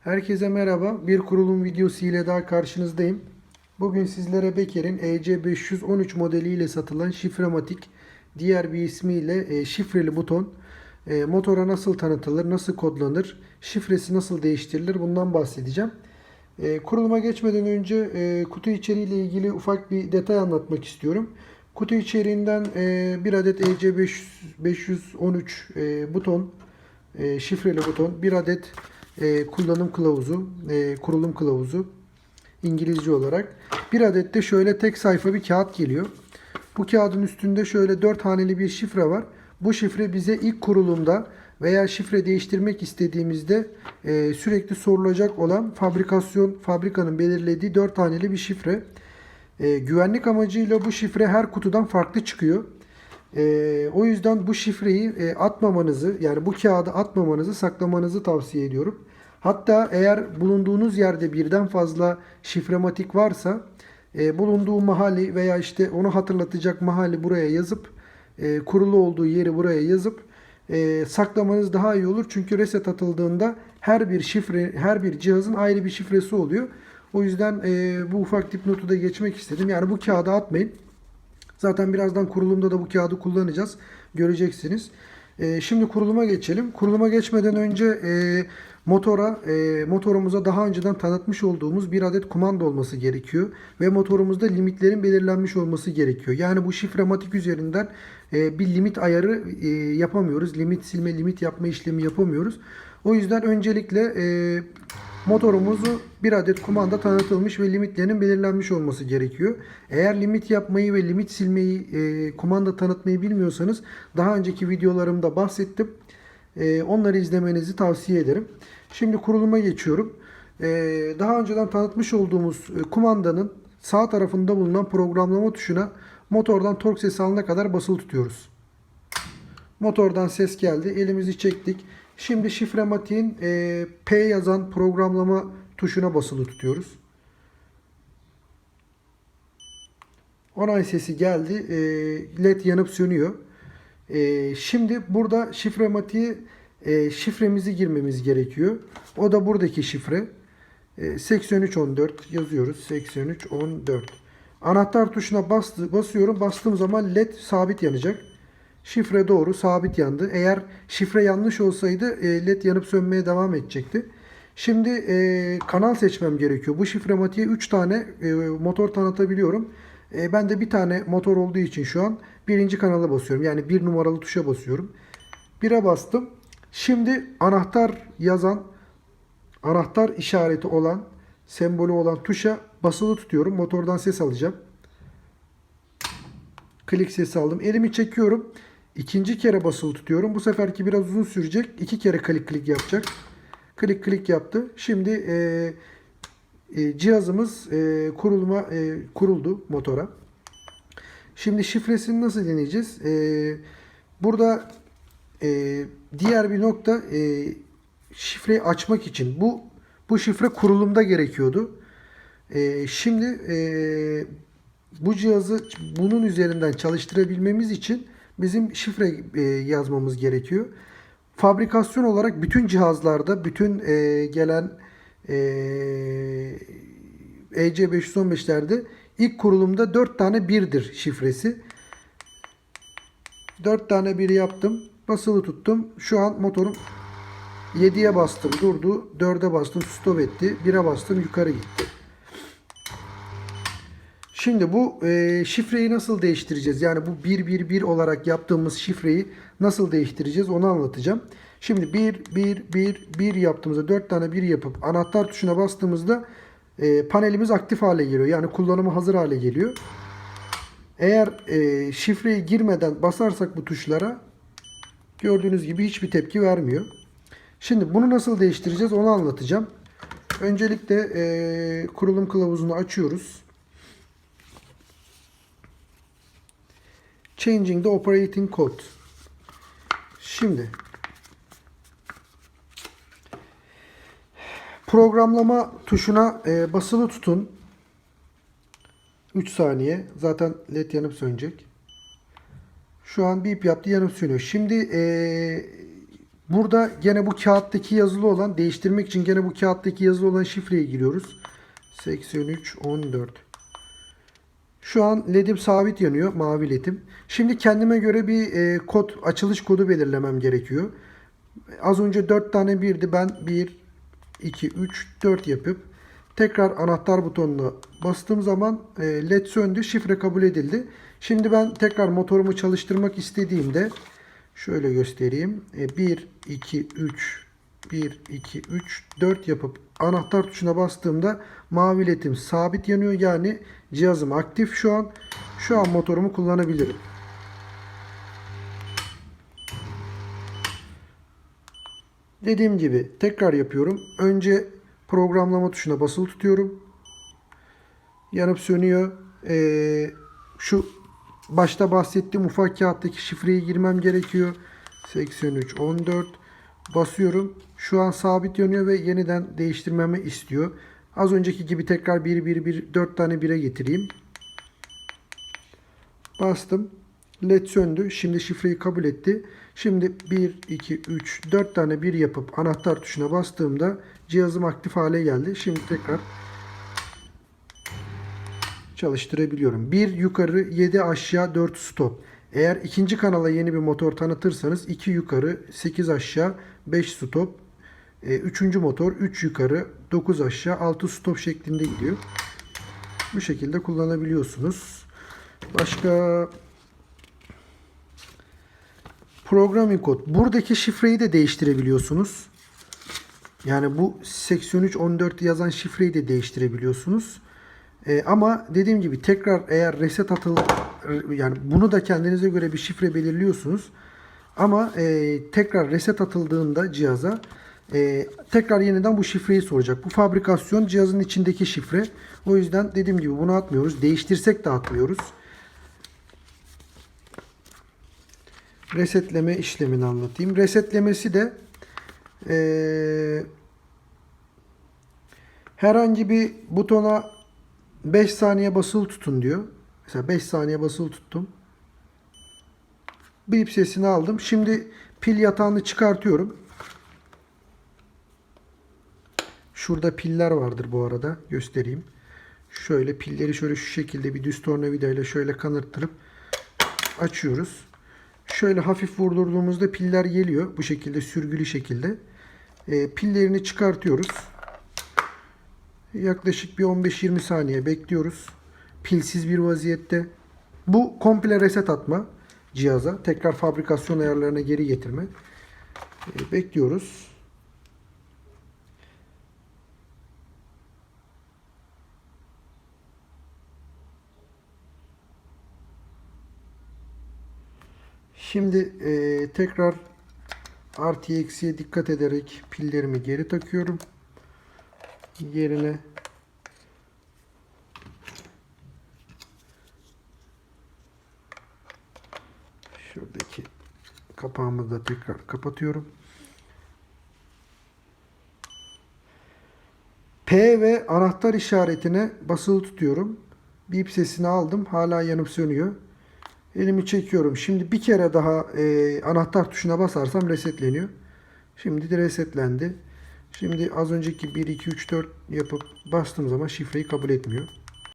Herkese merhaba. Bir kurulum videosu ile daha karşınızdayım. Bugün sizlere Beker'in EC513 modeliyle satılan şifrematik, diğer bir ismiyle e, şifreli buton, e, motora nasıl tanıtılır, nasıl kodlanır, şifresi nasıl değiştirilir bundan bahsedeceğim. E, kuruluma geçmeden önce kutu içeriğiyle ilgili ufak bir detay anlatmak istiyorum. Kutu içeriğinden bir adet EC513 e, buton, şifreli buton, bir adet e, kullanım kılavuzu, e, kurulum kılavuzu İngilizce olarak. Bir adet de şöyle tek sayfa bir kağıt geliyor. Bu kağıdın üstünde şöyle 4 haneli bir şifre var. Bu şifre bize ilk kurulumda veya şifre değiştirmek istediğimizde e, sürekli sorulacak olan fabrikasyon, fabrikanın belirlediği 4 haneli bir şifre. E, güvenlik amacıyla bu şifre her kutudan farklı çıkıyor. E, o yüzden bu şifreyi e, atmamanızı yani bu kağıdı atmamanızı saklamanızı tavsiye ediyorum. Hatta eğer bulunduğunuz yerde birden fazla şifrematik varsa e, bulunduğu mahalli veya işte onu hatırlatacak mahalli buraya yazıp e, kurulu olduğu yeri buraya yazıp e, saklamanız daha iyi olur. Çünkü reset atıldığında her bir şifre, her bir cihazın ayrı bir şifresi oluyor. O yüzden e, bu ufak dipnotu da geçmek istedim. Yani bu kağıdı atmayın. Zaten birazdan kurulumda da bu kağıdı kullanacağız. Göreceksiniz. E, şimdi kuruluma geçelim. Kuruluma geçmeden önce e, motora, e, motorumuza daha önceden tanıtmış olduğumuz bir adet kumanda olması gerekiyor. Ve motorumuzda limitlerin belirlenmiş olması gerekiyor. Yani bu şifrematik üzerinden e, bir limit ayarı e, yapamıyoruz. Limit silme, limit yapma işlemi yapamıyoruz. O yüzden öncelikle e, motorumuzu bir adet kumanda tanıtılmış ve limitlerinin belirlenmiş olması gerekiyor. Eğer limit yapmayı ve limit silmeyi e, kumanda tanıtmayı bilmiyorsanız daha önceki videolarımda bahsettim. E, onları izlemenizi tavsiye ederim. Şimdi kuruluma geçiyorum. E, daha önceden tanıtmış olduğumuz e, kumandanın sağ tarafında bulunan programlama tuşuna motordan tork sesi alana kadar basılı tutuyoruz. Motordan ses geldi. Elimizi çektik. Şimdi şifrematiğin e, P yazan programlama tuşuna basılı tutuyoruz. Onay sesi geldi. E, LED yanıp sönüyor. E, şimdi burada şifrematiğe e, şifremizi girmemiz gerekiyor. O da buradaki şifre. E, 8314 yazıyoruz. 8314. Anahtar tuşuna bastı, basıyorum. Bastığım zaman LED sabit yanacak. Şifre doğru, sabit yandı. Eğer şifre yanlış olsaydı e, led yanıp sönmeye devam edecekti. Şimdi e, kanal seçmem gerekiyor. Bu şifrematiğe 3 tane e, motor tanıtabiliyorum. E, ben de bir tane motor olduğu için şu an birinci kanala basıyorum. Yani bir numaralı tuşa basıyorum. 1'e bastım. Şimdi anahtar yazan, anahtar işareti olan, sembolü olan tuşa basılı tutuyorum. Motordan ses alacağım. Klik sesi aldım. Elimi çekiyorum. İkinci kere basılı tutuyorum. Bu seferki biraz uzun sürecek. İki kere klik klik yapacak. Klik klik yaptı. Şimdi e, e, cihazımız e, kurulma e, kuruldu motora. Şimdi şifresini nasıl deneyeceğiz? E, burada e, diğer bir nokta e, şifreyi açmak için bu bu şifre kurulumda gerekiyordu. E, şimdi e, bu cihazı bunun üzerinden çalıştırabilmemiz için bizim şifre e, yazmamız gerekiyor. Fabrikasyon olarak bütün cihazlarda, bütün e, gelen e, EC515'lerde ilk kurulumda 4 tane birdir şifresi. 4 tane bir yaptım. Basılı tuttum. Şu an motorum 7'ye bastım durdu. 4'e bastım stop etti. 1'e bastım yukarı gitti. Şimdi bu e, şifreyi nasıl değiştireceğiz? Yani bu 111 olarak yaptığımız şifreyi nasıl değiştireceğiz onu anlatacağım. Şimdi 1 1 1 1 yaptığımızda 4 tane 1 yapıp anahtar tuşuna bastığımızda e, panelimiz aktif hale geliyor. Yani kullanıma hazır hale geliyor. Eğer e, şifreyi girmeden basarsak bu tuşlara gördüğünüz gibi hiçbir tepki vermiyor. Şimdi bunu nasıl değiştireceğiz onu anlatacağım. Öncelikle e, kurulum kılavuzunu açıyoruz. Changing the operating code. Şimdi programlama tuşuna e, basılı tutun. 3 saniye. Zaten led yanıp sönecek. Şu an bip yaptı yanıp sönüyor. Şimdi e, Burada gene bu kağıttaki yazılı olan değiştirmek için gene bu kağıttaki yazılı olan şifreye giriyoruz. 83 14. Şu an ledim sabit yanıyor. Mavi ledim. Şimdi kendime göre bir e, kod, açılış kodu belirlemem gerekiyor. Az önce 4 tane birdi. Ben 1, 2, 3, 4 yapıp tekrar anahtar butonuna bastığım zaman e, led söndü. Şifre kabul edildi. Şimdi ben tekrar motorumu çalıştırmak istediğimde şöyle göstereyim. E, 1, 2, 3, 1, 2, 3, 4 yapıp anahtar tuşuna bastığımda mavi ledim sabit yanıyor. Yani cihazım aktif şu an. Şu an motorumu kullanabilirim. Dediğim gibi tekrar yapıyorum. Önce programlama tuşuna basılı tutuyorum. Yanıp sönüyor. Ee, şu başta bahsettiğim ufak kağıttaki şifreyi girmem gerekiyor. 83 14 basıyorum. Şu an sabit yanıyor ve yeniden değiştirmemi istiyor. Az önceki gibi tekrar 1 1 1 4 tane 1'e getireyim. Bastım. LED söndü. Şimdi şifreyi kabul etti. Şimdi 1, 2, 3, 4 tane 1 yapıp anahtar tuşuna bastığımda cihazım aktif hale geldi. Şimdi tekrar çalıştırabiliyorum. 1 yukarı 7 aşağı 4 stop. Eğer ikinci kanala yeni bir motor tanıtırsanız 2 yukarı 8 aşağı 5 stop. E, üçüncü motor 3 yukarı 9 aşağı 6 stop şeklinde gidiyor. Bu şekilde kullanabiliyorsunuz. Başka programming kod. Buradaki şifreyi de değiştirebiliyorsunuz. Yani bu 8314 yazan şifreyi de değiştirebiliyorsunuz. Ee, ama dediğim gibi tekrar eğer reset atıl yani bunu da kendinize göre bir şifre belirliyorsunuz. Ama e, tekrar reset atıldığında cihaza e, tekrar yeniden bu şifreyi soracak. Bu fabrikasyon cihazın içindeki şifre. O yüzden dediğim gibi bunu atmıyoruz. Değiştirsek de atmıyoruz. resetleme işlemini anlatayım. Resetlemesi de eee, herhangi bir butona 5 saniye basılı tutun diyor. Mesela 5 saniye basılı tuttum. Bip sesini aldım. Şimdi pil yatağını çıkartıyorum. Şurada piller vardır bu arada. Göstereyim. Şöyle pilleri şöyle şu şekilde bir düz tornavidayla şöyle kanırttırıp açıyoruz. Şöyle hafif vurdurduğumuzda piller geliyor. Bu şekilde sürgülü şekilde. E, pillerini çıkartıyoruz. Yaklaşık bir 15-20 saniye bekliyoruz. Pilsiz bir vaziyette. Bu komple reset atma cihaza. Tekrar fabrikasyon ayarlarına geri getirme. E, bekliyoruz. Şimdi e, tekrar artı eksiye dikkat ederek pillerimi geri takıyorum. Yerine kapağımı da tekrar kapatıyorum. P ve anahtar işaretine basılı tutuyorum. Bip sesini aldım. Hala yanıp sönüyor. Elimi çekiyorum. Şimdi bir kere daha e, anahtar tuşuna basarsam resetleniyor. Şimdi de resetlendi. Şimdi az önceki 1, 2, 3, 4 yapıp bastığım zaman şifreyi kabul etmiyor.